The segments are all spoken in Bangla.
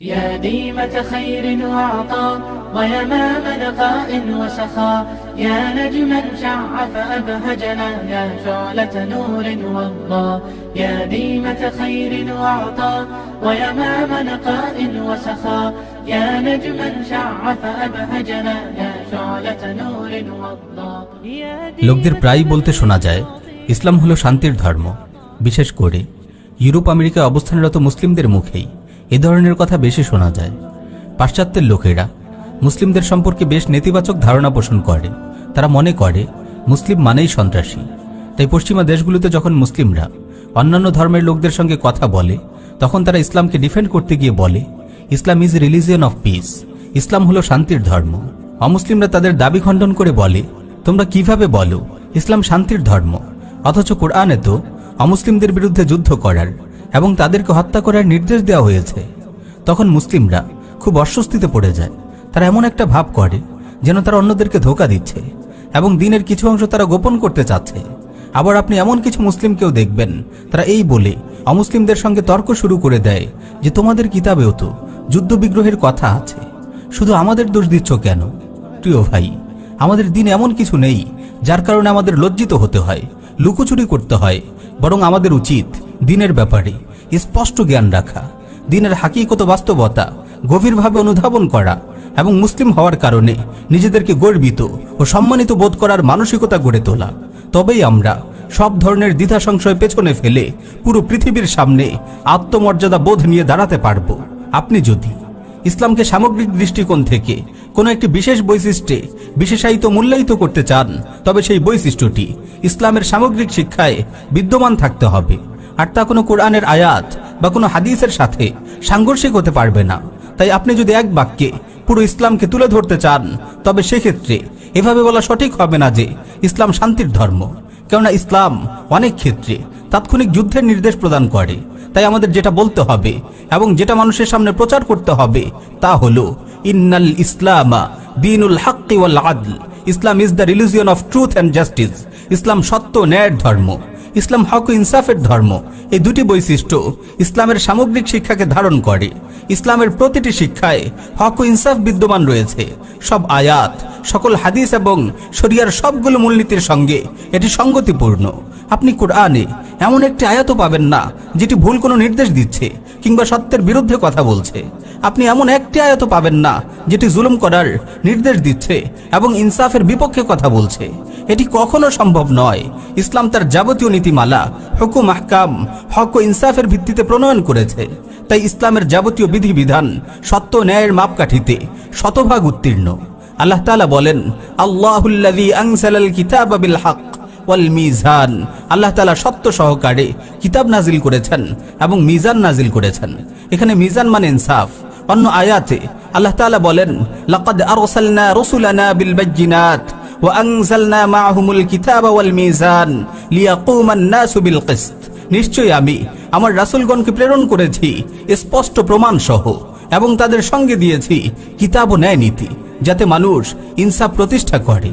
يا ديمة خير وعطاء ويمام نقاء وسخاء يا نجما شع فأبهجنا يا شعلة نور والله يا ديمة خير وعطاء ويمام نقاء وسخاء يا نجما شع فأبهجنا يا شعلة نور والله يا লোকদের প্রায়ই বলতে শোনা যায় ইসলাম হলো শান্তির ধর্ম বিশেষ করে ইউরোপ আমেরিকায় অবস্থানরত মুসলিমদের মুখেই এ ধরনের কথা বেশি শোনা যায়। পাশ্চাত্যের লোকেরা মুসলিমদের সম্পর্কে বেশ নেতিবাচক ধারণা পোষণ করে। তারা মনে করে, মুসলিম মানেই সন্ত্রাসী। তাই পশ্চিমা দেশগুলোতে যখন মুসলিমরা অন্যান্য ধর্মের লোকদের সঙ্গে কথা বলে, তখন তারা ইসলামকে ডিফেন্ড করতে গিয়ে বলে, Islam is religion of peace. ইসলাম হলো শান্তির ধর্ম। অমুসলিমরা তাদের দাবি খণ্ডন করে বলে, তোমরা কীভাবে বলো, ইসলাম শান্তির ধর্ম? অথচ কোরআনে তো অমুসলিমদের বিরুদ্ধে যুদ্ধ করার এবং তাদেরকে হত্যা করার নির্দেশ দেওয়া হয়েছে। তখন মুসলিমরা খুব অস্বস্তিতে পড়ে যায়। তারা এমন একটা ভাব করে যেন তারা অন্যদেরকে ধোকা দিচ্ছে এবং দিনের কিছু অংশ তারা গোপন করতে চাচ্ছে। আবার আপনি এমন কিছু মুসলিমকেও দেখবেন, তারা এই বলে, অমুসলিমদের সঙ্গে তর্ক শুরু করে দেয় যে তোমাদের কিতাবেও তো যুদ্ধ বিগ্রহের কথা আছে। শুধু আমাদের দোষ দিচ্ছ কেন? প্রিয় ভাই, আমাদের দিন এমন কিছু নেই যার কারণে আমাদের লজ্জিত হতে হয়, লুকোচুরি করতে হয়, বরং আমাদের উচিত দিনের ব্যাপারে স্পষ্ট জ্ঞান রাখা, দিনের হাকিকত বাস্তবতা গভীরভাবে অনুধাবন করা এবং মুসলিম হওয়ার কারণে নিজেদেরকে গর্বিত ও সম্মানিত বোধ করার মানসিকতা গড়ে তোলা। তবেই আমরা সব ধরনের দ্বিধা সংশয় পেছনে ফেলে পুরো পৃথিবীর সামনে আত্মমর্যাদা বোধ নিয়ে দাঁড়াতে পারব। আপনি যদি ইসলামকে সামগ্রিক দৃষ্টিকোণ থেকে কোনো একটি বিশেষ বৈশিষ্ট্যে বিশেষায়িত মূল্যায়িত করতে চান, তবে সেই বৈশিষ্ট্যটি ইসলামের সামগ্রিক শিক্ষায় বিদ্যমান থাকতে হবে। আর তা কোনো কোরআনের আয়াত বা কোনো হাদিসের সাথে সাংঘর্ষিক হতে পারবে না। তাই আপনি যদি এক বাক্যে পুরো ইসলামকে তুলে ধরতে চান, তবে সেক্ষেত্রে এভাবে বলা সঠিক হবে না যে ইসলাম শান্তির ধর্ম। কেননা ইসলাম অনেক ক্ষেত্রে তাৎক্ষণিক যুদ্ধের নির্দেশ প্রদান করে। তাই আমাদের যেটা বলতে হবে এবং যেটা মানুষের সামনে প্রচার করতে হবে তা হলো, ইন্নাল ইসলামা দিনুল হাক্কি ওয়াল আদল। Islam is the religion of truth and justice. ইসলাম সত্য ন্যায়ের ধর্ম। ইসলাম হক ইনসাফের ধর্ম। এই দুটি বৈশিষ্ট্য ইসলামের সামগ্রিক শিক্ষাকে ধারণ করে। ইসলামের প্রতিটি শিক্ষায় হক ও ইনসাফ বিদ্যমান রয়েছে। সব আয়াত সকল হাদিস এবং শরিয়ার সবগুলো মূলনীতির সঙ্গে এটি সঙ্গতিপূর্ণ। আপনি কোরআনে এমন একটি আয়াতও পাবেন না, যেটি ভুল কোনো নির্দেশ দিচ্ছে কিংবা সত্যের বিরুদ্ধে কথা বলছে। আপনি এমন একটি আয়াতও পাবেন না, যেটি জুলুম করার নির্দেশ দিচ্ছে এবং ইনসাফের বিপক্ষে কথা বলছে। এটি কখনো সম্ভব নয়। ইসলাম তার যাবতীয় নীতিমালা, হুকুম, আহকাম, হক ও ইনসাফের ভিত্তিতে প্রণয়ন করেছে। তাই ইসলামের যাবতীয় বিধিবিধান সত্য ন্যায়ের মাপকাঠিতে শতভাগ উত্তীর্ণ। আল্লাহ তাআলা বলেন আল্লাহুল্লাযী আনসালাল কিতাবা বিল মিজান। আল্লাহ তাআলা সত্য সহকারে কিতাব নাজিল করেছেন এবং মিজান নাজিল করেছেন। এখানে মিজান মানে ইনসাফ। অন্য আয়াতে আল্লাহ তাআলা বলেন, লাকাদ আরসালনা রুসুলানা বিল বাজ্জিনাত কিসত নিশ্চয়ই আমি আমার রাসুলগণকে প্রেরণ করেছি, স্পষ্ট প্রমাণ সহ এবং তাদের সঙ্গে দিয়েছি কিতাব ন্যায় নীতি। যাতে মানুষ ইনসাফ প্রতিষ্ঠা করে।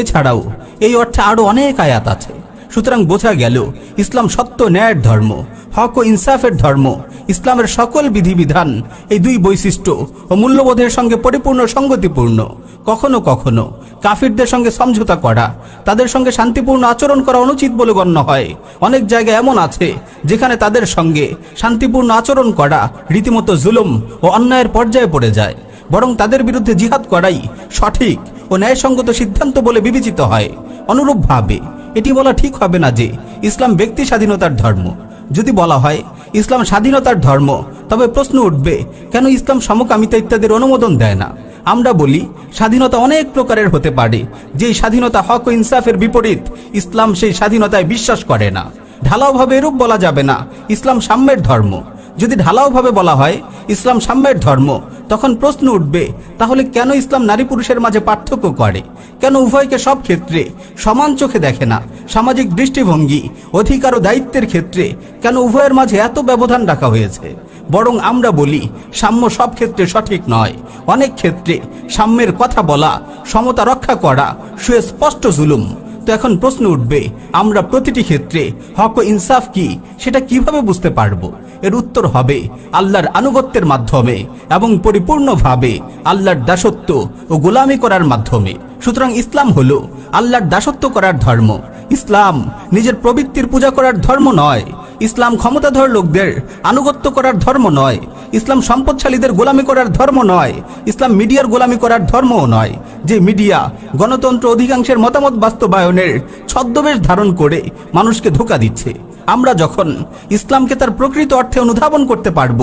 এছাড়াও এই অর্থে আরও অনেক আয়াত আছে। সুতরাং বোঝা গেল, ইসলাম সত্য ন্যায়ের ধর্ম, হক ও ইনসাফের ধর্ম, ইসলামের সকল বিধিবিধান, এই দুই বৈশিষ্ট্য ও মূল্যবোধের সঙ্গে পরিপূর্ণ সঙ্গতিপূর্ণ। কখনো কখনো কাফিরদের সঙ্গে সমঝোতা করা, তাদের সঙ্গে শান্তিপূর্ণ আচরণ করা অনুচিত বলে গণ্য হয়। অনেক জায়গায় এমন আছে, যেখানে তাদের সঙ্গে শান্তিপূর্ণ আচরণ করা রীতিমতো জুলুম ও অন্যায়ের পর্যায়ে পড়ে যায়। বরং তাদের বিরুদ্ধে জিহাদ করাই সঠিক ও ন্যায়সঙ্গত সিদ্ধান্ত বলে বিবেচিত হয়। অনুরূপভাবে এটি বলা ঠিক হবে না যে ইসলাম ব্যক্তি স্বাধীনতার ধর্ম। যদি বলা হয়, ইসলাম স্বাধীনতার ধর্ম, তবে প্রশ্ন উঠবে, কেন ইসলাম সমকামিতা ইত্যাদির অনুমোদন দেয় না? আমরা বলি, স্বাধীনতা অনেক প্রকারের হতে পারে। যেই স্বাধীনতা হক ও ইনসাফের বিপরীত, ইসলাম সেই স্বাধীনতায় বিশ্বাস করে না। ঢালাওভাবে এরূপ বলা যাবে না, ইসলাম সাম্যের ধর্ম। যদি ঢালাওভাবে বলা হয়, ইসলাম সাম্যের ধর্ম, তখন প্রশ্ন উঠবে, তাহলে কেন ইসলাম নারী পুরুষের মাঝে পার্থক্য করে? কেন উভয়কে সব ক্ষেত্রে সমান চোখে দেখে না? সামাজিক দৃষ্টিভঙ্গি, অধিকার ও দায়িত্বের ক্ষেত্রে কেন উভয়ের মাঝে এত ব্যবধান রাখা হয়েছে? বরং আমরা বলি, সাম্য সব ক্ষেত্রে সঠিক নয়। অনেক ক্ষেত্রে সাম্যের কথা বলা, সমতা রক্ষা করা সুস্পষ্ট জুলুম। তো এখন প্রশ্ন উঠবে, আমরা প্রতিটি ক্ষেত্রে হক ইনসাফ কি, সেটা কীভাবে বুঝতে পারব? এর উত্তর হবে আল্লাহর আনুগত্যের মাধ্যমে এবং পরিপূর্ণভাবে আল্লাহর দাসত্ব ও গোলামি করার মাধ্যমে। সুতরাং ইসলাম হল আল্লাহর দাসত্ব করার ধর্ম। ইসলাম নিজের প্রবৃত্তির পূজা করার ধর্ম নয়। ইসলাম ক্ষমতাধর লোকদের আনুগত্য করার ধর্ম নয়। ইসলাম সম্পদশালীদের গোলামি করার ধর্ম নয়। ইসলাম মিডিয়ার গোলামি করার ধর্মও নয়। যে মিডিয়া গণতন্ত্র অধিকাংশের মতামত বাস্তবায়নের ছদ্মবেশ ধারণ করে মানুষকে ধোকা দিচ্ছে। আমরা যখন ইসলামকে তার প্রকৃত অর্থে অনুধাবন করতে পারব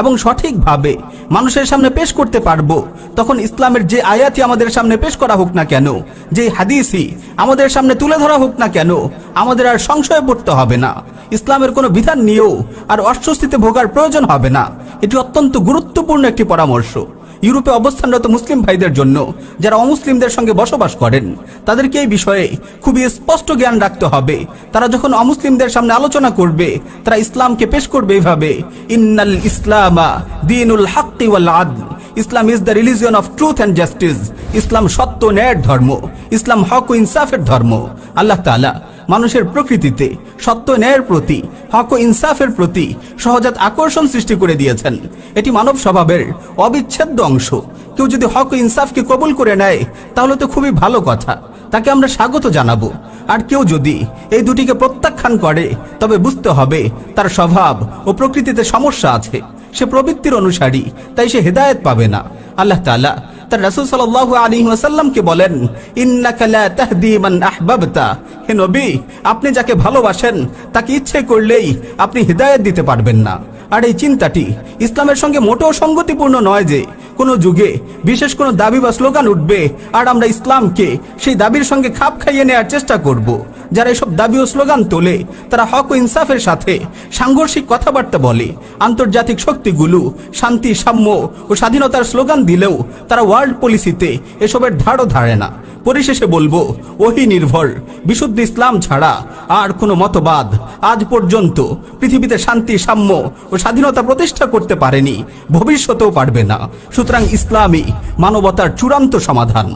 এবং সঠিকভাবে মানুষের সামনে পেশ করতে পারব, তখন ইসলামের যে আয়াতি আমাদের সামনে পেশ করা হোক না কেন, যে হাদিসই আমাদের সামনে তুলে ধরা হোক না কেন, আমাদের আর সংশয়ে পড়তে হবে না। ইসলামের কোনো বিধান নিয়েও আর অস্বস্তিতে ভোগার প্রয়োজন হবে না। এটি অত্যন্ত গুরুত্বপূর্ণ একটি পরামর্শ। ইউরোপে অবস্থানরত মুসলিম ভাইদের জন্য যারা অমুসলিমদের সঙ্গে বসবাস করেন, তাদেরকে এই বিষয়ে খুবই স্পষ্ট জ্ঞান রাখতে হবে। তারা যখন অমুসলিমদের সামনে আলোচনা করবে, তারা ইসলামকে পেশ করবে এইভাবে, ইন্নাল ইসলামা দিনুল হাক্কি ওয়াল Islam is the religion of truth and justice. ইসলাম সত্য ন্যায়ের ধর্ম। ইসলাম হক ও ইনসাফের ধর্ম। আল্লাহ তাআলা মানুষের প্রকৃতিতে, সত্য ন্যায়ের প্রতি, হক ও ইনসাফের প্রতি সহজাত আকর্ষণ সৃষ্টি করে দিয়েছেন। এটি মানব স্বভাবের অবিচ্ছেদ্য অংশ। কেউ যদি হক ও ইনসাফকে কবুল করে নেয়, তাহলে তো খুবই ভালো কথা। তাকে আমরা স্বাগত জানাব। আর কেউ যদি এই দুটিকে প্রত্যাখ্যান করে, তবে বুঝতে হবে তার স্বভাব ও প্রকৃতিতে সমস্যা আছে। সে প্রবৃত্তির অনুসারী, তাই সে হেদায়েত পাবে না। আল্লাহ তালা তার রাসুল সাল আলী ওয়াসাল্লামকে বলেন আহবাবতা। হে নবী, আপনি যাকে ভালোবাসেন, তাকে ইচ্ছে করলেই আপনি হৃদায়ত দিতে পারবেন না। আর এই চিন্তাটি ইসলামের সঙ্গে মোটেও সঙ্গতিপূর্ণ নয় যে কোনো যুগে, বিশেষ কোনো দাবি বা স্লোগান উঠবে। আর আমরা ইসলামকে সেই দাবির সঙ্গে খাপ খাইয়ে নেওয়ার চেষ্টা করব। যারা এসব দাবি ও স্লোগান তোলে, তারা হক ও ইনসাফের সাথে সাংঘর্ষিক কথাবার্তা বলে। আন্তর্জাতিক শক্তিগুলো শান্তি, সাম্য ও স্বাধীনতার স্লোগান দিলেও তারা ওয়ার্ল্ড পলিসিতে এসবের ধারও ধারে না। পরিশেষে বলব, ওহি নির্ভর। বিশুদ্ধ ইসলাম ছাড়া আর কোনো মতবাদ আজ পর্যন্ত পৃথিবীতে শান্তি, সাম্য ও স্বাধীনতা প্রতিষ্ঠা করতে পারেনি। ভবিষ্যতেও পারবে না। সুতরাং ইসলামী মানবতার চূড়ান্ত সমাধান।